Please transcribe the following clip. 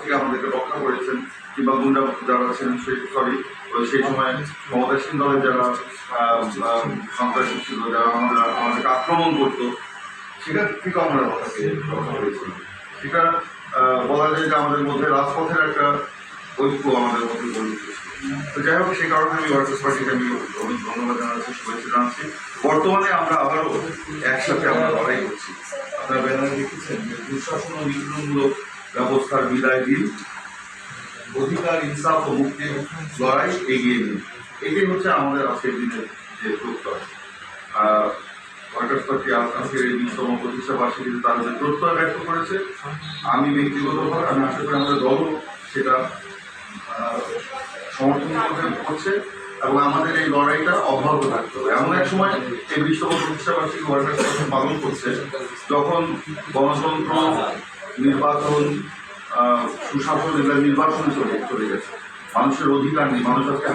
থেকে আমাদেরকে রক্ষা করেছেন কিংবা গুন্ডা যারা ছিলেন সেই সরি সেই সময় দলের যারা সন্ত্রাসী ছিল, যারা আমাদের আমাদেরকে আক্রমণ করতো থেকে আমরা রক্ষা করেছি সেটা বলা যায় যে আমাদের মধ্যে রাজপথের একটা ঐক্য আমাদের মধ্যে তো যাই হোক, সেই কারণে আমি ওয়ার্কার্স পার্টিকে আমি অনেক ধন্যবাদ জানাচ্ছি, শুভেচ্ছা জানাচ্ছি। বর্তমানে আমরা আবারও একসাথে আমরা লড়াই করছি। আপনারা ব্যানারে দেখেছেন দুঃশাসন ও নিপীড়নমূলক ব্যবস্থার বিদায় দিন। অধিকার, ইনসাফ ও মুক্তির লড়াই এগিয়ে নিন। এটাই হচ্ছে আমাদের আজকের দিনের যে প্রত্যয়। আজ- আজকের এই বিশতম প্রতিষ্ঠা বার্ষিকীতে তারা যে প্রত্যয় ব্যক্ত করেছে, আমি ব্যক্তিগতভাবে আমি আশা করি আমাদের দলও সেটা সমর্থন করছে এবং আমাদের এই লড়াইটা অব্যাহত থাকতে হবে। এমন এক সময় এই বিশতম প্রতিষ্ঠা বার্ষিকী ওয়ার্কার্স পালন করছে, যখন গণতন্ত্র নির্বাচন সুশাসন এটা নির্বাচন চলে চলে গেছে। মানুষের অধিকার নেই মানুষ আজকে